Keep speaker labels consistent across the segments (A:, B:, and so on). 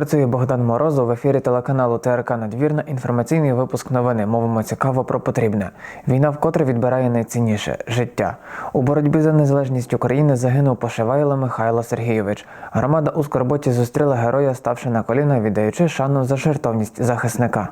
A: Працює Богдан Морозов в ефірі телеканалу ТРК Надвірна. Інформаційний випуск новини. Мовимо цікаво про потрібне. Війна вкотре відбирає найцінніше життя. У боротьбі за незалежність України загинув Пошивайло Михайло Сергійович. Громада у скорботі зустріла героя, ставши на коліна, віддаючи шану за жертовність захисника.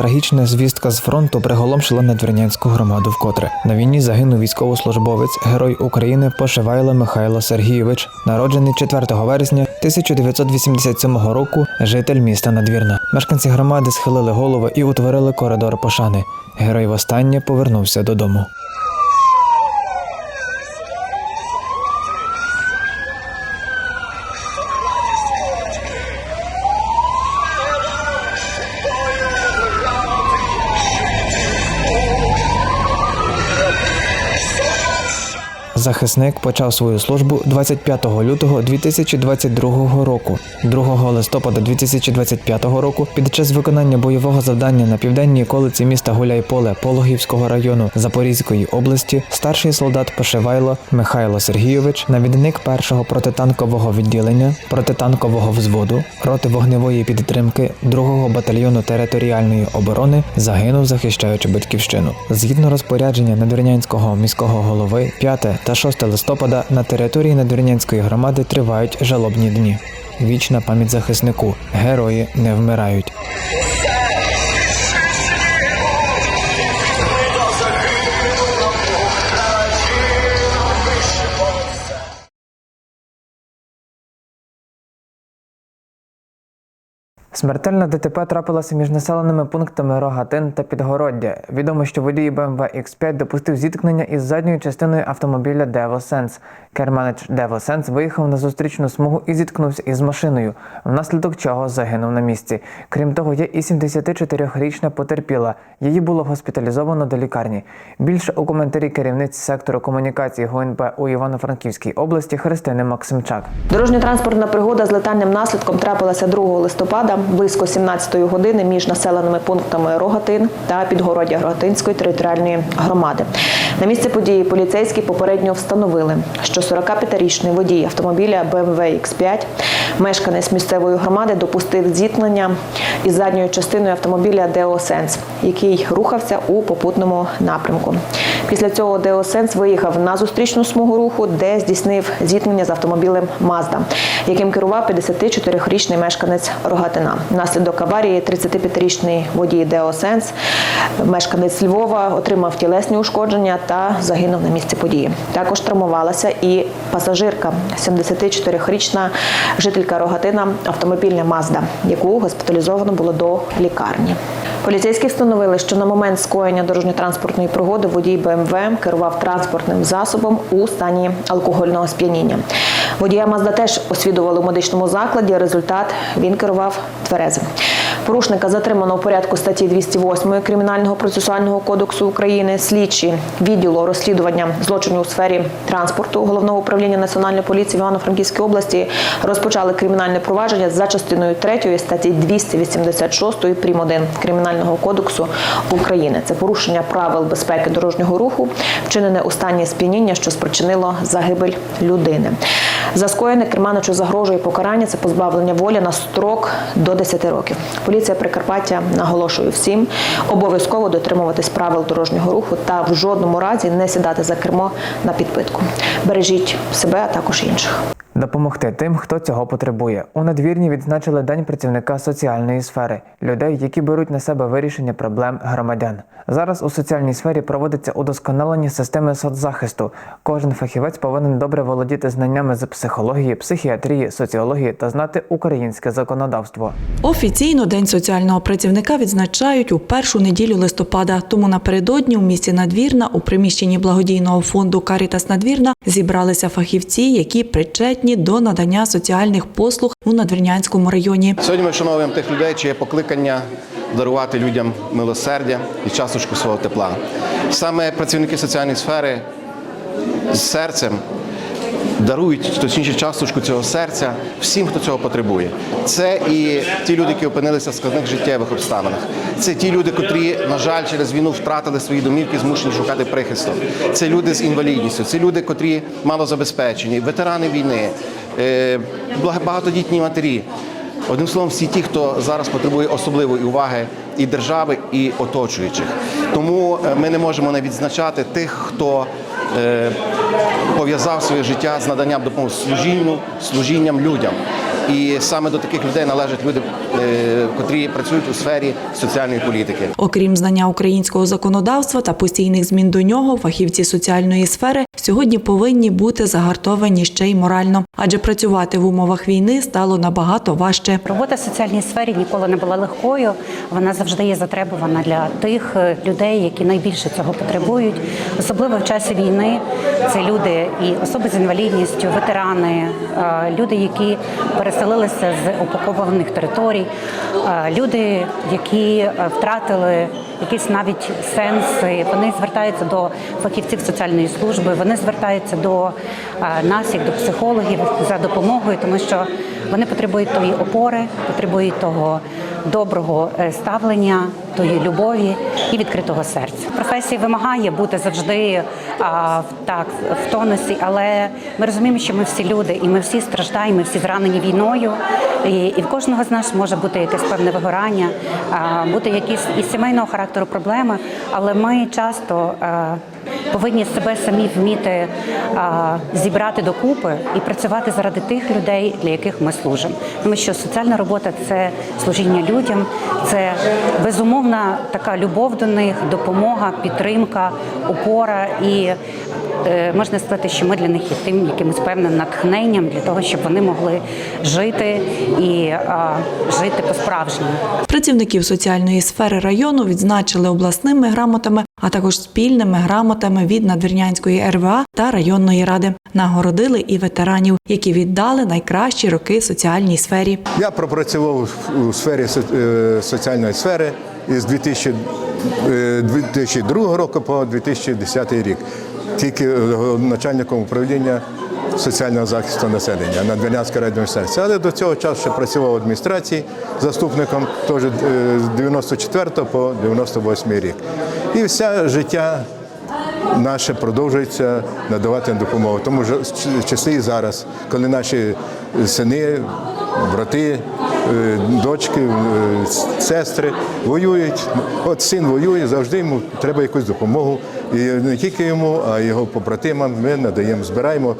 A: Трагічна звістка з фронту приголомшила надвірнянську громаду вкотре. На війні загинув військовослужбовець, герой України Пошивайло Михайло Сергійович, народжений 4 вересня 1987 року, житель міста Надвірна. Мешканці громади схилили голови і утворили коридор пошани. Герой востаннє повернувся додому. Захисник почав свою службу 25 лютого 2022 року. 2 листопада 2025 року під час виконання бойового завдання на південній околиці міста Гуляйполе Пологівського району Запорізької області старший солдат Пошивайло Михайло Сергійович, навідник першого протитанкового відділення протитанкового взводу роти вогневої підтримки 2-го батальйону територіальної оборони загинув, захищаючи батьківщину. Згідно розпорядження надвірнянського міського голови, 5 та 6 листопада на території надвірнянської громади тривають жалобні дні. Вічна пам'ять захиснику. Герої не вмирають. Смертельна ДТП трапилася між населеними пунктами Рогатин та Підгороддя. Відомо, що водій BMW X5 допустив зіткнення із задньою частиною автомобіля DevoSense. Керманич DevoSense виїхав на зустрічну смугу і зіткнувся із машиною, внаслідок чого загинув на місці. Крім того, є і 74-річна потерпіла. Її було госпіталізовано до лікарні. Більше у коментарі керівниці сектору комунікації ГУНП у Івано-Франківській області Христини Максимчак.
B: Дорожньо-транспортна пригода з летальним наслідком трапилася 2 листопада близько 17 години між населеними пунктами Рогатин та Підгородя Рогатинської територіальної громади. На місце події поліцейські попередньо встановили, що 45-річний водій автомобіля BMW X5, мешканець місцевої громади, допустив зіткнення із задньою частиною автомобіля Deosense, який рухався у попутному напрямку. Після цього Deosense виїхав на зустрічну смугу руху, де здійснив зіткнення з автомобілем Mazda, яким керував 54-річний мешканець Рогатина. Внаслідок аварії 35-річний водій Deosense, мешканець Львова, отримав тілесні ушкодження та загинув на місці події. Також травмувалася і пасажирка, 74-річна жителька Рогатина, автомобільна Mazda, яку госпіталізовано було до лікарні. Поліцейські встановили, що на момент скоєння дорожньо-транспортної пригоди водій БМВ керував транспортним засобом у стані алкогольного сп'яніння. Водія Мазда теж освідували у медичному закладі. Результат він керував тверезим. Порушника затримано у порядку статті 208 Кримінального процесуального кодексу України. Слідчі відділу розслідування злочинів у сфері транспорту головного управління національної поліції в Івано-Франківській області розпочали кримінальне провадження за частиною 3 статті 286 прим. 1 Кримінального кодексу України. Це порушення правил безпеки дорожнього руху, вчинене у стані сп'яніння, що спричинило загибель людини. За скоєне керманичу загрожує покарання це позбавлення волі на строк до 10 років. Прикарпаття наголошує всім обов'язково дотримуватись правил дорожнього руху та в жодному разі не сідати за кермо на підпитку. Бережіть себе, а також інших.
A: Допомогти тим, хто цього потребує. У надвірні відзначили День працівника соціальної сфери людей, які беруть на себе вирішення проблем громадян. Зараз у соціальній сфері проводиться удосконалення системи соцзахисту. Кожен фахівець повинен добре володіти знаннями з психології, психіатрії, соціології та знати українське законодавство.
C: Офіційно День соціального працівника відзначають у першу неділю листопада. Тому напередодні у місті Надвірна у приміщенні благодійного фонду Карітас Надвірна зібралися фахівці, які причетні до надання соціальних послуг у Надвірнянському районі.
D: Сьогодні ми вшановуємо тих людей, чиє покликання дарувати людям милосердя і часточку свого тепла. Саме працівники соціальної сфери з серцем дарують точніше часточку цього серця всім, хто цього потребує. Це і ті люди, які опинилися в складних життєвих обставинах. Це ті люди, котрі, на жаль, через війну втратили свої домівки, змушені шукати прихисток. Це люди з інвалідністю, це люди, котрі малозабезпечені, ветерани війни, е, багатодітні матері. Одним словом, всі ті, хто зараз потребує особливої уваги і держави, і оточуючих. Тому е, ми не можемо не відзначати тих, хто пов'язав своє життя з наданням допомоги служінню, служінням людям. І саме до таких людей належать люди, е, котрі працюють у сфері соціальної політики.
C: Окрім знання українського законодавства та постійних змін до нього, фахівці соціальної сфери сьогодні повинні бути загартовані ще й морально, адже працювати в умовах війни стало набагато важче.
E: Робота в соціальній сфері ніколи не була легкою. Вона завжди є затребувана для тих е, людей, які найбільше цього потребують, особливо в часі війни. Це люди і особи з інвалідністю, ветерани, е, люди, які переселилися з окупованих територій, е, люди, які е, втратили якісь навіть сенси. Вони звертаються до фахівців соціальної служби, вони звертаються до нас, як до психологів, за допомогою, тому що вони потребують тої опори, потребують того доброго е, ставлення, тої любові і відкритого серця. Професія вимагає бути завжди а, так в тонусі, але ми розуміємо, що ми всі люди, і ми всі страждаємо, ми всі зранені війною. І, і в кожного з нас може бути якесь певне вигорання, а, бути якісь і сімейного характеру проблеми, але ми часто. е, Повинні себе самі вміти а, зібрати докупи і працювати заради тих людей, для яких ми служимо. Тому що соціальна робота це служіння людям, це безумовна така любов до них, допомога, підтримка, опора і. Е, Можна сказати, що ми для них є тим якимось певним натхненням для того, щоб вони могли жити і а, жити по-справжньому.
C: Працівників соціальної сфери району відзначили обласними грамотами, а також спільними грамотами від Надвірнянської РВА та районної ради. Нагородили і ветеранів, які віддали найкращі роки соціальній сфері.
F: Я пропрацював у сфері е, соціальної сфери із 2000, е, 2002 року по 2010 рік. Тільки е, начальником управління соціального захисту населення на Двірнянській радіостанції. Але до цього часу ще працював в адміністрації заступником теж е, з 94 по 98 рік. І все життя наше продовжується надавати допомогу. Тому що часи і зараз, коли наші сини, брати, е, дочки, сестри воюють. От син воює, завжди йому треба якусь допомогу. І не тільки йому, а його побратимам ми надаємо, збираємо.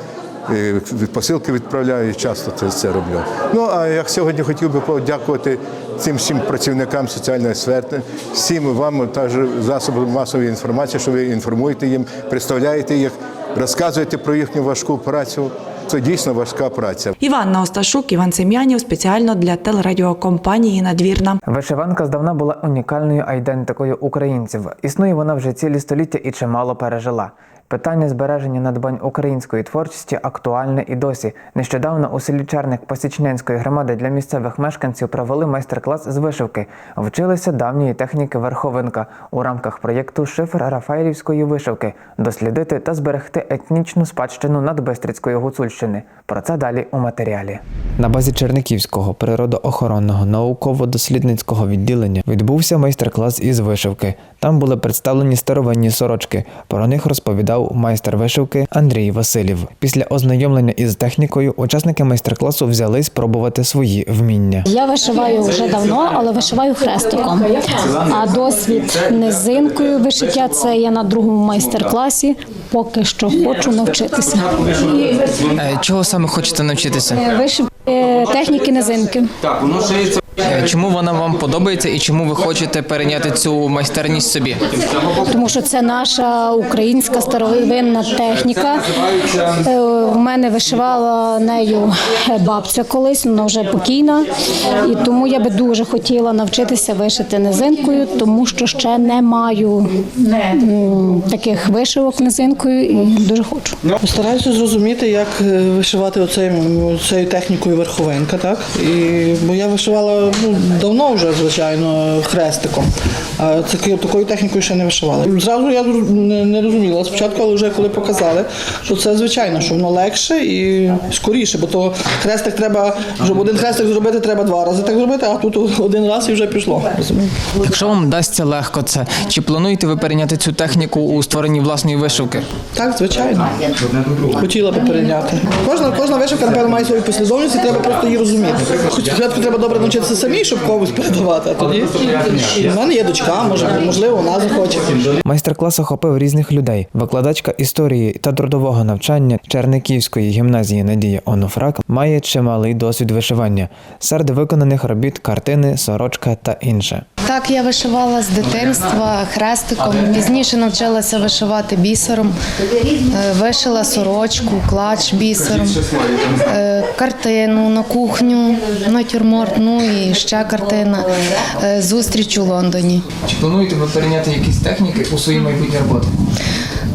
F: Посилки відправляю часто це, це роблю. Ну а я сьогодні хотів би подякувати цим всім працівникам соціальної сфери, всім вам також засобам масової інформації, що ви інформуєте їм, представляєте їх, розказуєте про їхню важку працю. Це дійсно важка праця.
C: Іванна Осташук, Іван Сем'янів спеціально для телерадіокомпанії Надвірна.
A: Вишиванка здавна була унікальною айдентикою українців. Існує вона вже цілі століття і чимало пережила. Питання збереження надбань української творчості актуальне і досі. Нещодавно у селі Черник Посічнянської громади для місцевих мешканців провели майстер-клас з вишивки. Вчилися давньої техніки верховинка у рамках проєкту Шифр Рафаелівської вишивки дослідити та зберегти етнічну спадщину Надбистрицької Гуцульщини. Про це далі у матеріалі. На базі Черниківського природоохоронного науково-дослідницького відділення відбувся майстер-клас із вишивки. Там були представлені старовинні сорочки. Про них розповідав майстер вишивки Андрій Василів. Після ознайомлення із технікою учасники майстер-класу взялись пробувати свої вміння.
G: Я вишиваю вже давно, але вишиваю хрестиком. А досвід низинкою вишиття це я на другому майстер-класі. Поки що хочу навчитися.
H: Е, Чого саме хочете навчитися?
G: Вишив е, техніки низинки.
H: Е, Чому вона вам подобається і чому ви хочете перейняти цю майстерність собі?
G: тому що це наша українська старовинна техніка. Е, В мене вишивала нею бабця колись, вона вже покійна, і тому я би дуже хотіла навчитися вишити низинкою, тому що ще не маю таких вишивок низинкою і дуже хочу.
I: Стараюся зрозуміти, як е, вишивати оцей, цією технікою верховенка, так? І, бо я вишивала ну, давно вже, звичайно, хрестиком. А таки- такою технікою ще не вишивали. Зразу я не, розуміла спочатку, але вже коли показали, що це звичайно, що воно легше і скоріше, бо то хрестик треба, щоб один хрестик зробити, треба два рази так зробити, а тут один раз і вже пішло. розумієте?
H: Якщо вам дасться легко це, чи плануєте ви перейняти цю техніку у створенні власної вишивки?
I: Так, звичайно. Хотіла би перейняти. Кожна, кожна вишивка, напевно, має свою послідовність і треба просто її розуміти. Хоч спочатку треба добре навчитися самі, щоб комусь передавати, а тоді. в мене є дочка, може, можливо, вона захоче.
A: Майстер-клас охопив різних людей. Викладачка історії та трудового навчання Черниківської гімназії Надія Онуфрак має чималий досвід вишивання. Серед виконаних робіт картини, сорочка та інше.
J: Так, я вишивала з дитинства хрестиком. Пізніше навчилася вишивати бісером, Е, вишила сорочку, клач бісером, е, картину на кухню, натюрморт, ну і ще картина е, Зустріч у Лондоні.
H: Чи плануєте ви перейняти якісь техніки у своїй майбутній роботи?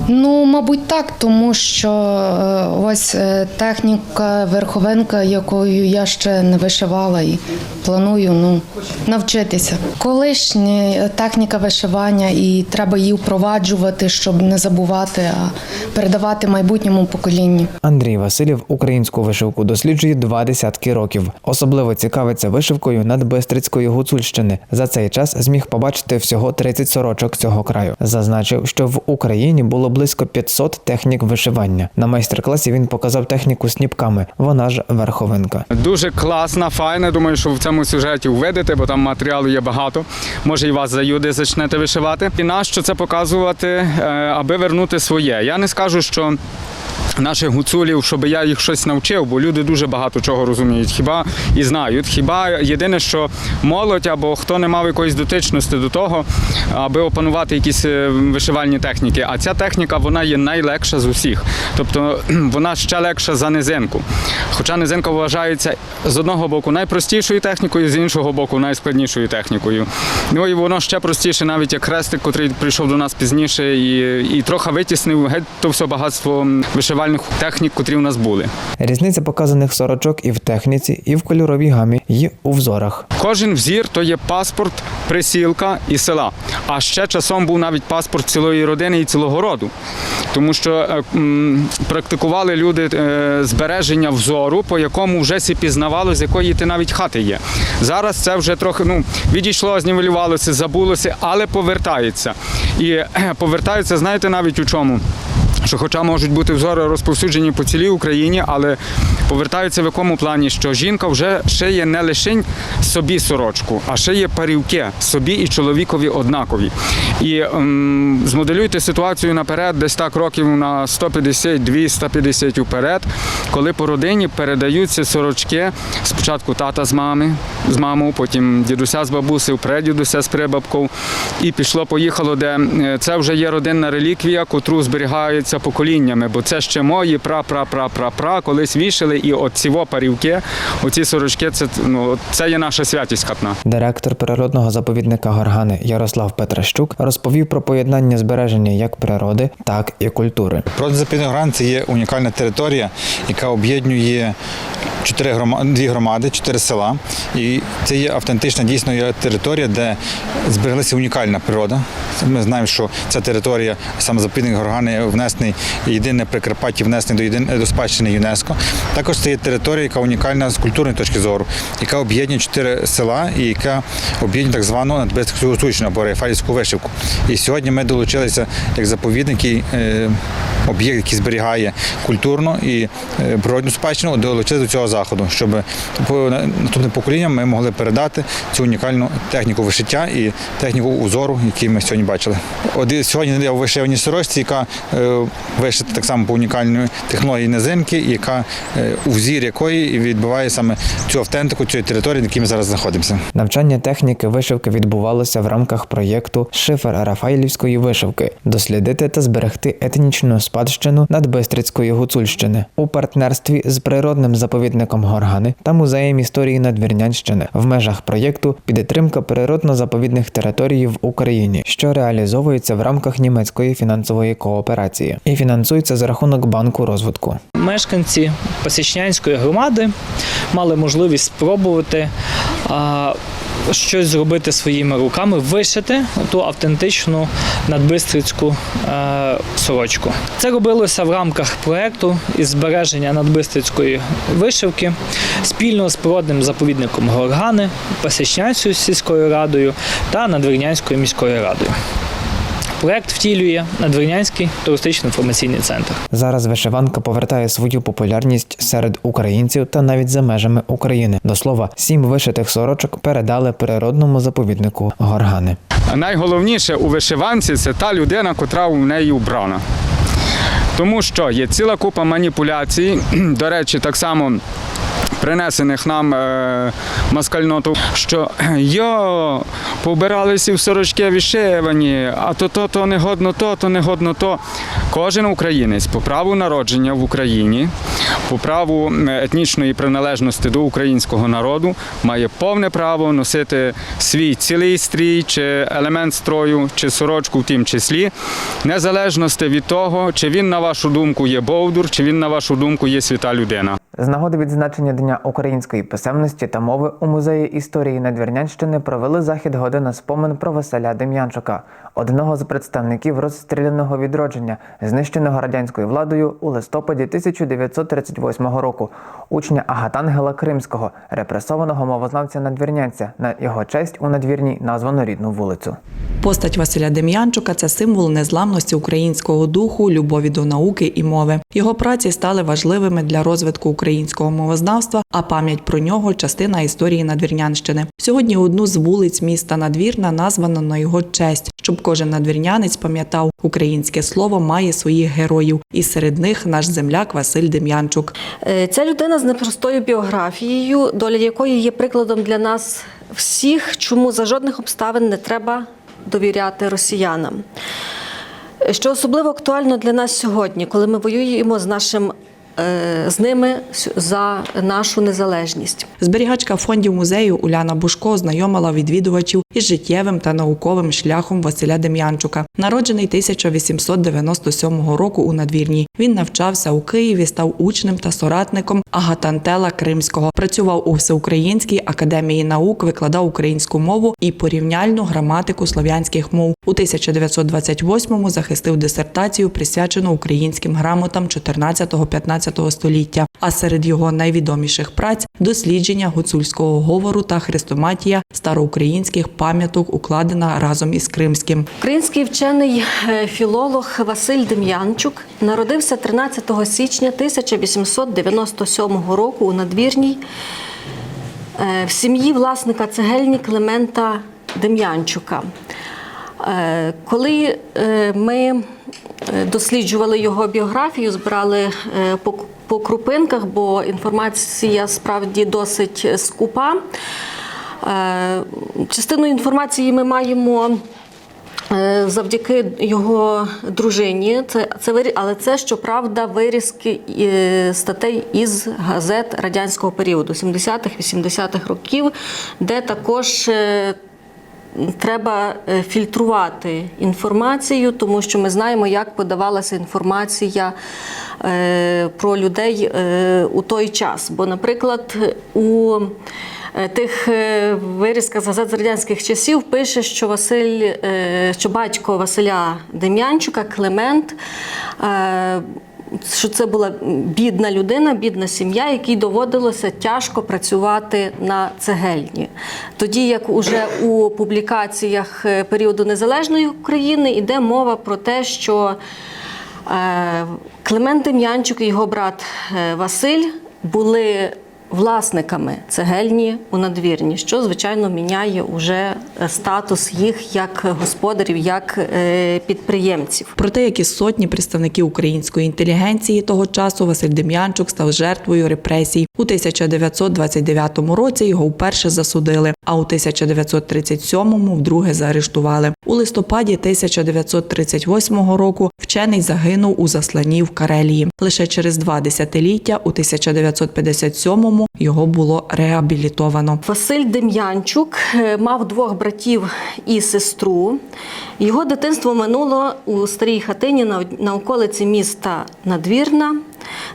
J: Ну, мабуть, так, тому що е, ось е, техніка верховинка, якою я ще не вишивала і планую ну, навчитися. Колишня е, техніка вишивання, і треба її впроваджувати, щоб не забувати, а передавати майбутньому поколінню.
A: Андрій Василів українську вишивку досліджує два десятки років. Особливо цікавиться вишивкою надбистрицької гуцульщини. За цей час зміг побачити всього 30 сорочок цього краю. Зазначив, що в Україні було близько 500 технік вишивання. На майстер-класі він показав техніку сніпками. Вона ж верховинка.
K: Дуже класна, файна. Думаю, що в цьому сюжеті увидите, бо там матеріалу є багато. Може, і вас заюди зачнете вишивати. І нащо це показувати, е, аби вернути своє. Я не скажу, що. Наших гуцулів, щоб я їх щось навчив, бо люди дуже багато чого розуміють. Хіба і знають. Хіба єдине, що молодь або хто не мав якоїсь дотичності до того, аби опанувати якісь е, вишивальні техніки. А ця техніка вона є найлегша з усіх. Тобто вона ще легша за низинку. Хоча низинка вважається з одного боку найпростішою технікою, з іншого боку найскладнішою технікою. Ну і воно ще простіше, навіть як хрестик, котрий прийшов до нас пізніше і, і трохи витіснив геть то все багатство вишивальних технік, котрі в нас були.
A: Різниця показаних сорочок і в техніці, і в кольоровій гамі, і у взорах.
K: Кожен взір то є паспорт присілка і села. А ще часом був навіть паспорт цілої родини і цілого роду. Тому що е, м, практикували люди е, збереження взору, по якому вже сі пізнавало, з якої ти навіть хати є. Зараз це вже трохи ну, відійшло, знівелювалося, забулося, але повертається. І е, повертається, знаєте, навіть у чому? Що хоча можуть бути взори розповсюджені по цілій Україні, але повертаються в якому плані, що жінка вже шиє не лише собі сорочку, а шиє парівки собі і чоловікові однакові. І ем, змоделюйте ситуацію наперед, десь так років на 150, 250 вперед, коли по родині передаються сорочки спочатку тата з мами, з мамою, потім дідуся з бабусею, прадідуся з прибабкою. І пішло-поїхало, де е, це вже є родинна реліквія, котру зберігається поколіннями, бо це ще мої пра-пра-пра-пра-пра колись вішали, і от ці парівки, оці сорочки, це, ну, це є наша святість хатна.
A: Директор природного заповідника Горгани Ярослав Петращук розповів про поєднання збереження як природи, так і культури.
L: Природозаповідний гран це є унікальна територія, яка об'єднує чотири громади, дві громади, чотири села. І це є автентична дійсно є територія, де збереглася унікальна природа. Ми знаємо, що ця територія, саме заповідник Горгани, внесений єдине Прикарпаття, внесений до єдин до спадщини ЮНЕСКО. Також це є територія, яка унікальна з культурної точки зору, яка об'єднує чотири села і яка об'єднує так звану Сучну або Рейфальську вишивку. І сьогодні ми долучилися як заповідники. Об'єкт, який зберігає культурну і е, природну спадщину, долучити до цього заходу, щоб наступним поколінням ми могли передати цю унікальну техніку вишиття і техніку узору, який ми сьогодні бачили. От сьогодні я в вишиваній сорочці, яка е, вишита так само по унікальній технології низинки, яка е, у взір якої і відбиває саме цю автентику цієї території, на якій ми зараз знаходимося.
A: Навчання техніки вишивки відбувалося в рамках проєкту Шифер Рафаїлівської вишивки дослідити та зберегти етнічну спадщину спадщину Надбистрицької Гуцульщини у партнерстві з природним заповідником Горгани та музеєм історії Надвірнянщини в межах проєкту Підтримка природно-заповідних територій в Україні, що реалізовується в рамках німецької фінансової кооперації і фінансується за рахунок банку розвитку.
M: мешканці Пасічнянської громади мали можливість спробувати а, щось зробити своїми руками, вишити ту автентичну надбистрицьку е, сорочку. Це робилося в рамках проекту із збереження надбистрицької вишивки спільно з природним заповідником Горгани, Пасічнянською сільською радою та Надвірнянською міською радою. Проект втілює Надвірнянський туристично інформаційний центр.
A: Зараз вишиванка повертає свою популярність серед українців та навіть за межами України. До слова, сім вишитих сорочок передали природному заповіднику Горгани.
K: Найголовніше у вишиванці це та людина, котра у неї убрана. Тому що є ціла купа маніпуляцій, до речі, так само. Принесених нам е, москальноту, що йо, побиралися в сорочки вишивані, а то то, то не годно то, то не годно то. Кожен українець по праву народження в Україні, по праву етнічної приналежності до українського народу має повне право носити свій цілий стрій чи елемент строю, чи сорочку в тім числі, незалежності від того, чи він, на вашу думку, є бовдур, чи він, на вашу думку, є свята людина.
A: З нагоди відзначення Дня української писемності та мови у музеї історії Надвірнянщини провели захід година спомин про Василя Дем'янчука, одного з представників розстріляного відродження, знищеного радянською владою у листопаді 1938 року, учня Агатангела Кримського, репресованого мовознавця надвірнянця. На його честь у надвірній названо рідну вулицю.
C: Постать Василя Дем'янчука це символ незламності українського духу, любові до науки і мови. Його праці стали важливими для розвитку українського мовознавства, а пам'ять про нього частина історії Надвірнянщини. Сьогодні одну з вулиць міста Надвірна названо на його честь, щоб кожен надвірнянець пам'ятав, українське слово має своїх героїв, і серед них наш земляк Василь Дем'янчук.
N: Е, Ця людина з непростою біографією, доля якої є прикладом для нас всіх, чому за жодних обставин не треба довіряти росіянам. Е, Що особливо актуально для нас сьогодні, коли ми воюємо з нашим з ними за нашу незалежність.
C: Зберігачка фондів музею Уляна Бушко ознайомила відвідувачів із життєвим та науковим шляхом Василя Дем'янчука. Народжений 1897 року у надвірній. Він навчався у Києві, став учнем та соратником Агатантела Кримського. Працював у Всеукраїнській академії наук, викладав українську мову і порівняльну граматику слов'янських мов. У 1928-му захистив дисертацію, присвячену українським грамотам 14-15 століття. А серед його найвідоміших праць дослідження гуцульського говору та хрестоматія староукраїнських пам'яток, укладена разом із Кримським.
N: Український вчений е, філолог Василь Дем'янчук народився 13 січня 1897 року у надвірній е, в сім'ї власника цегельні Климента Дем'янчука. Е, Коли ми досліджували його біографію, збирали е, по, по крупинках, бо інформація справді досить скупа. Е, Частину інформації ми маємо е, завдяки його дружині. Це, це, але це, щоправда, вирізки е, статей із газет радянського періоду, 70-х, 80-х років, де також е, треба е, фільтрувати інформацію, тому що ми знаємо, як подавалася інформація е, про людей е, у той час. Бо, наприклад, у тих вирізках з газет з радянських часів пише, що Василь, що батько Василя Дем'янчука, Климент. Що це була бідна людина, бідна сім'я, якій доводилося тяжко працювати на цегельні. Тоді як уже у публікаціях е, періоду незалежної України йде мова про те, що е, Климент Дем'янчук і його брат е, Василь були власниками цегельні у надвірні, що звичайно міняє уже е, статус їх як господарів, як е, підприємців.
C: Про те, як і сотні представників української інтелігенції того часу Василь Дем'янчук став жертвою репресій. У 1929 році його вперше засудили, а у 1937 вдруге заарештували. У листопаді 1938 року вчений загинув у засланні в Карелії. Лише через два десятиліття, у 1957 його було реабілітовано.
N: Василь Дем'янчук е, мав двох братів і сестру. Його дитинство минуло у старій хатині на околиці міста Надвірна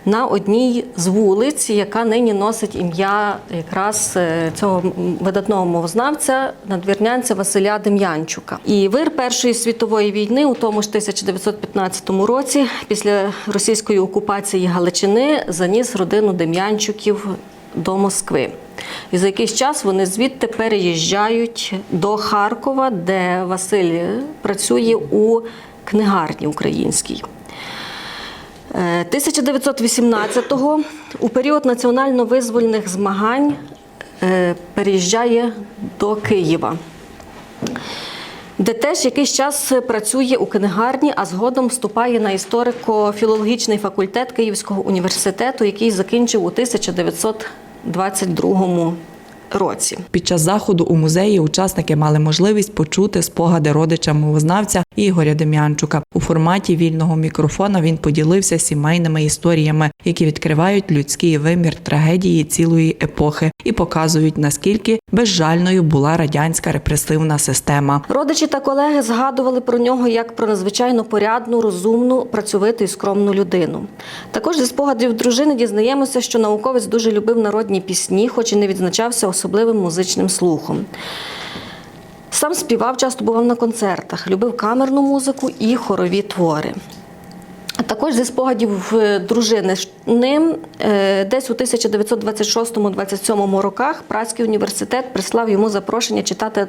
N: на одній з вулиць, яка нині носить ім'я якраз е, цього видатного мовознавця, надвірнянця Василя Дем'янчука. І вир Першої світової війни, у тому ж 1915 році, після російської окупації Галичини, заніс родину Дем'янчуків до Москви. І за якийсь час вони звідти переїжджають до Харкова, де Василь працює у книгарні українській. Е, 1918-го у період національно-визвольних змагань е, переїжджає до Києва, де теж якийсь час працює у книгарні, а згодом вступає на історико-філологічний факультет Київського університету, який закінчив у 1922 році.
C: Під час заходу у музеї учасники мали можливість почути спогади родича мовознавця Ігоря Дем'янчука. У форматі вільного мікрофона він поділився сімейними історіями, які відкривають людський вимір трагедії цілої епохи і показують наскільки безжальною була радянська репресивна система.
N: Родичі та колеги згадували про нього як про надзвичайно порядну, розумну, працьовиту і скромну людину. Також зі спогадів дружини дізнаємося, що науковець дуже любив народні пісні, хоч і не відзначався особливим музичним слухом. Сам співав, часто бував на концертах, любив камерну музику і хорові твори. Також зі спогадів е, дружини ним е, десь у 1926-27 роках Празький університет прислав йому запрошення читати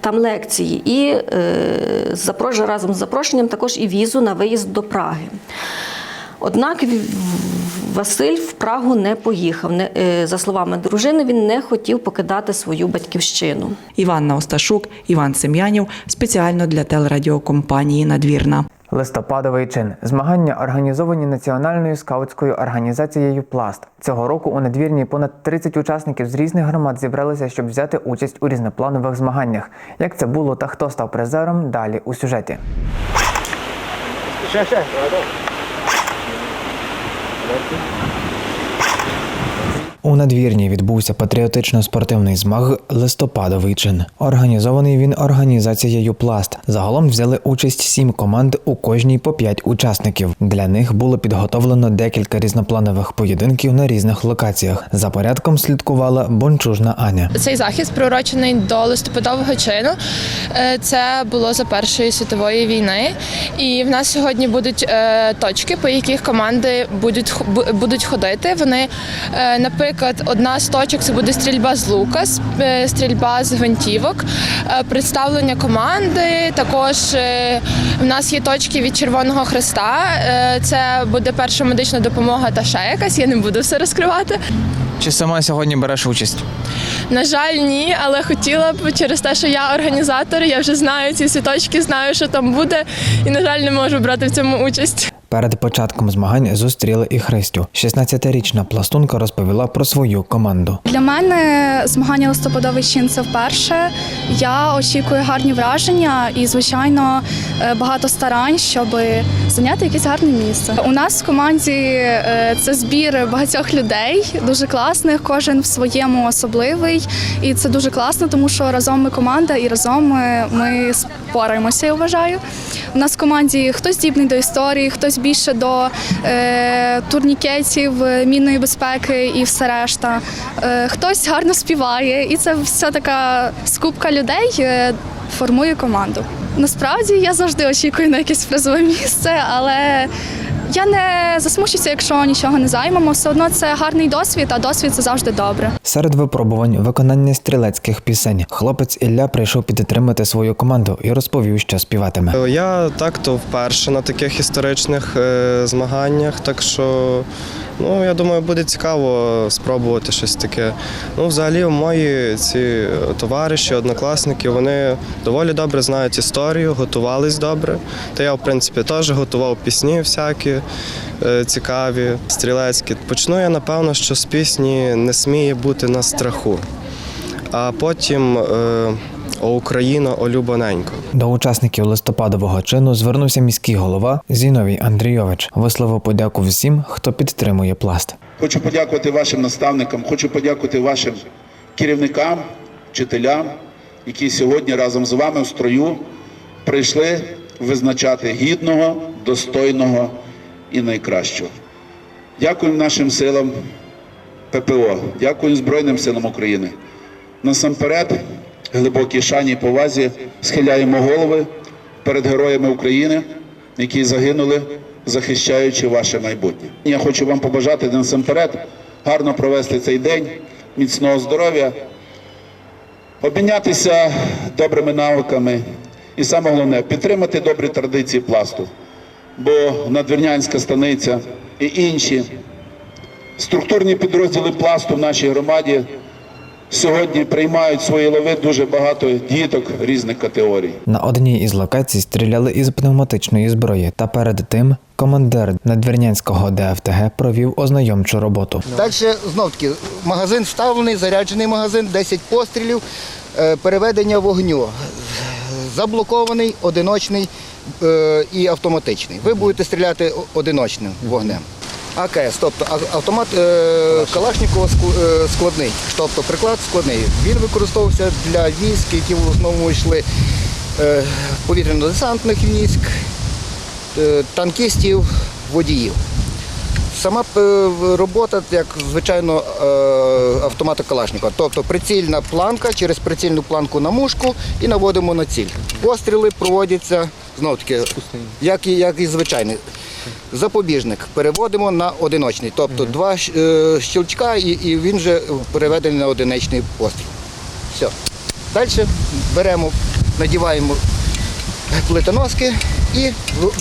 N: там лекції і е, разом з запрошенням також і візу на виїзд до Праги. Однак Василь в Прагу не поїхав. Е, За словами дружини, він не хотів покидати свою батьківщину.
C: Іванна Осташук, Іван Сем'янів спеціально для телерадіокомпанії Надвірна.
A: Листопадовий чин змагання організовані національною скаутською організацією Пласт. Цього року у надвірні понад 30 учасників з різних громад зібралися, щоб взяти участь у різнопланових змаганнях. Як це було та хто став призером? Далі у сюжеті. Thank you. У надвірні відбувся патріотично-спортивний змаг Листопадовий чин. Організований він організацією Пласт. Загалом взяли участь сім команд, у кожній по п'ять учасників. Для них було підготовлено декілька різнопланових поєдинків на різних локаціях. За порядком слідкувала бончужна Аня.
O: Цей захід приурочений до листопадового чину. Е, Це було за Першої світової війни. І в нас сьогодні будуть е, точки, по яких команди будуть будуть ходити. Вони, е, наприклад, одна з точок це буде стрільба з лука, е, стрільба з гвинтівок, е, представлення команди. Також е, в нас є точки від Червоного Христа. Е, Це буде перша медична допомога та ще якась. Я не буду все розкривати.
H: Чи сама сьогодні береш участь?
O: На жаль, ні, але хотіла б через те, що я організатор, я вже знаю ці всі точки, знаю, що там буде, і на жаль, не можу брати в цьому участь.
A: Перед початком змагань зустріли і Христю. 16-річна пластунка розповіла про свою команду.
P: Для мене змагання листопадовий чин це вперше. Я очікую гарні враження і, звичайно, е, багато старань, щоб зайняти якесь гарне місце. У нас в команді е, це збір багатьох людей, дуже класних. Кожен в своєму особливий, і це дуже класно, тому що разом ми команда і разом ми, спораємося. Я вважаю. У нас в команді хтось здібний до історії, хтось більше до е, турнікетів, е, мінної безпеки і все решта. Е, хтось гарно співає, і це вся така скупка людей е, формує команду. Насправді я завжди очікую на якесь призове місце, але я не засмучуся, якщо нічого не займемо. Все одно це гарний досвід, а досвід це завжди добре.
A: Серед випробувань виконання стрілецьких пісень. Хлопець Ілля прийшов підтримати свою команду і розповів, що співатиме.
Q: Я так то вперше на таких історичних е, змаганнях, так що ну я думаю, буде цікаво спробувати щось таке. Ну, взагалі, мої ці товариші, однокласники, вони доволі добре знають історію, готувались добре. Та я, в принципі, теж готував пісні всякі. Е, цікаві, стрілецькі. Почну я, напевно, що з пісні не сміє бути на страху. А потім е, О Україна, о любоненько.
A: До учасників листопадового чину звернувся міський голова Зіновій Андрійович. Висловив подяку всім, хто підтримує пласт.
R: Хочу подякувати вашим наставникам, хочу подякувати вашим керівникам, вчителям, які сьогодні разом з вами в строю прийшли визначати гідного, достойного і найкращого. Дякуємо нашим силам ППО, дякуємо Збройним силам України. Насамперед, глибокій шані і повазі схиляємо голови перед героями України, які загинули, захищаючи ваше майбутнє. Я хочу вам побажати насамперед гарно провести цей день, міцного здоров'я, обмінятися добрими навиками і саме головне підтримати добрі традиції пласту. Бо надвірнянська станиця і інші структурні підрозділи пласту в нашій громаді сьогодні приймають свої лави дуже багато діток різних категорій.
A: На одній із локацій стріляли із пневматичної зброї, та перед тим командир надвірнянського ДФТГ провів ознайомчу роботу.
S: Далі знов таки магазин вставлений, заряджений магазин, 10 пострілів, е, переведення вогню. Заблокований, одиночний е, і автоматичний. Ви будете стріляти одиночним вогнем. АКС, тобто автомат е, Калашникова е, складний, тобто приклад складний. Він використовувався для військ, які в основному йшли повітряно-десантних військ, танкістів, водіїв. Сама е, робота, як звичайно, е, автомата Калашникова. Тобто прицільна планка через прицільну планку на мушку і наводимо на ціль. Постріли проводяться знову таки, як і, як і звичайний. Запобіжник переводимо на одиночний. Тобто два е, щелчка і, і він вже переведений на одиничний постріл. Все. Далі беремо, надіваємо плитоноски і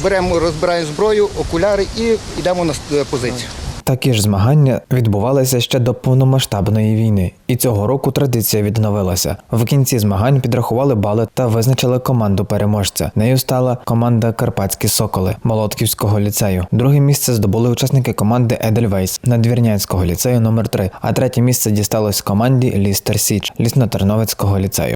S: беремо, розбираємо зброю, окуляри і йдемо на позицію.
A: Такі ж змагання відбувалися ще до повномасштабної війни, і цього року традиція відновилася. В кінці змагань підрахували бали та визначили команду переможця. Нею стала команда Карпатські Соколи Молотківського ліцею. Друге місце здобули учасники команди Едельвейс Надвірнянського ліцею номер 3 а третє місце дісталось команді Лістер Січ Лісно-Терновицького ліцею.